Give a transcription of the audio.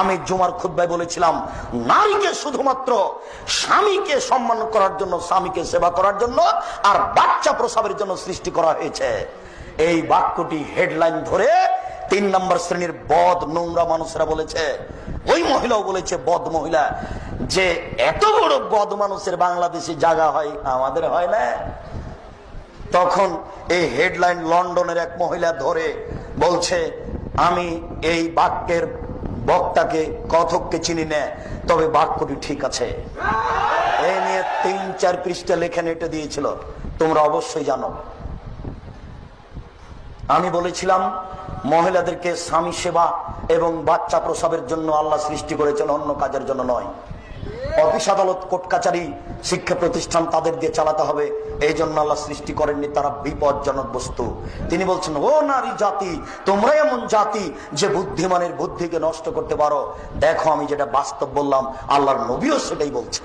আমি জুমার খুদ্ায় বলেছিলাম, নারীকে শুধুমাত্র স্বামীকে সম্মান করার জন্য, স্বামীকে সেবা করার জন্য আর বাচ্চা প্রসাবের জন্য সৃষ্টি করা হয়েছে। এই বাক্যটি হেডলাইন ধরে তিন নম্বর শ্রেণির বদ নোংরা মানুষরা বলেছে। ওই মহিলাও বলেছে, বদ মহিলা, যে এত বড় বদ মানুষের বাংলাদেশে জায়গা হয়, আমাদের হয় না। তখন এই হেডলাইন লন্ডনের এক মহিলা ধরে বলছে, আমি এই বাক্যের বক্তাকে, কথককে চিনি নেয় তবে বাক্যটি ঠিক আছে। এই নিয়ে তিন চার পৃষ্ঠা লেখে নেটে দিয়েছিল। তোমরা অবশ্যই জানো। আমি বলেছিলাম, মহিলাদেরকে স্বামী সেবা এবং বাচ্চা প্রসাবের জন্য আল্লাহ সৃষ্টি করেছেন, অন্য কাজের জন্য নয়। অফিস আদালত কোর্ট কাচারি শিক্ষা প্রতিষ্ঠান তাদের দিয়ে চালাতে হবে। এই জন্য আল্লাহ সৃষ্টি করেননি তারা বিপজ্জনক বস্তু। তিনি বলছেন, ও নারী জাতি তোমরা এমন জাতি যে বুদ্ধিমানের বুদ্ধিকে নষ্ট করতে পারো। দেখো আমি যেটা বাস্তব বললাম, আল্লাহর নবীও সেটাই বলছে